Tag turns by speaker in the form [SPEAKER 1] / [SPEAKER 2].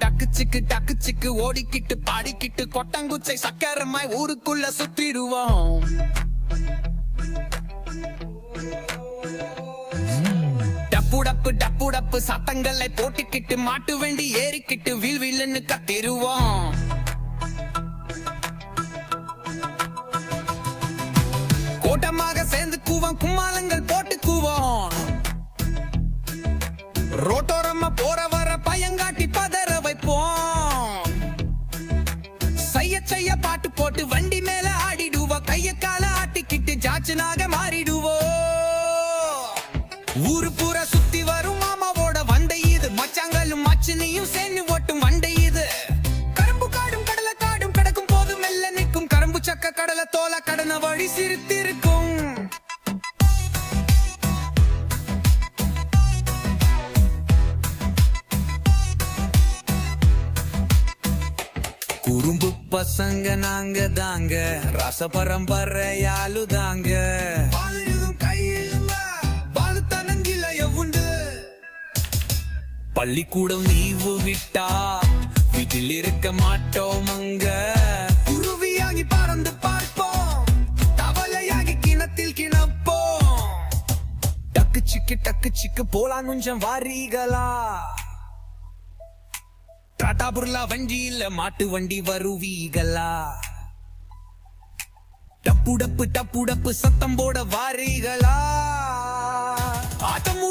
[SPEAKER 1] டக்குச்சிக்கு டக்குச்சிக்கு ஓடிக்கிட்டு பாடிக்கிட்டு கொட்டங்குச்சை சக்கரமாய் ஊருக்குள்ள சுத்திடுவோம். டப்பு டப்பு டப்பு சத்தங்களை போட்டுக்கிட்டு மாட்டு வண்டி ஏறிக்கிட்டு வில் வில்லுன்னு கத்திருவோம் கூட்டமாக சேர்ந்து கூவம் கும்மாலங்கள் போட்டு செய்ய பாட்டு போட்டு வண்டி மேல ஆடிடுவோம் கைய கால ஆட்டிக்கிட்டு ஜாச்சனாக மாறிடுவோம் ஊரு பூரா சுத்தி வரும் மாமாவோட வண்டை இது. மச்சாங்களும் மச்சினியும் சேர்ந்து ஓட்டும் வண்டை இது. கரும்பு காடும் கடலை காடும் கிடக்கும் போது மெல்ல நிற்கும். கரும்பு சக்க கடலை தோல கடன வழி சிரித்திருக்கும். குறும்பு பசங்க நாங்க தாங்க. ரச பரம்பரையாலு தாங்க பள்ளிக்கூடம் லீவு விட்டா வீட்டில் இருக்க மாட்டோம் அங்க. குருவியாகி பறந்து பார்ப்போம். தவளையாகி கிணத்தில் கிணப்போம். டக்கு சிக்கு டக்கு சிக்கு போலாம் கொஞ்சம் வாரீகளா. டாடா புர்லா வண்டி இல்ல மாட்டு வண்டி வருவீகளா? டப்பு டப்பு டப்பு டப்பு சத்தம் போட வாரீகளா? ஆட்டம்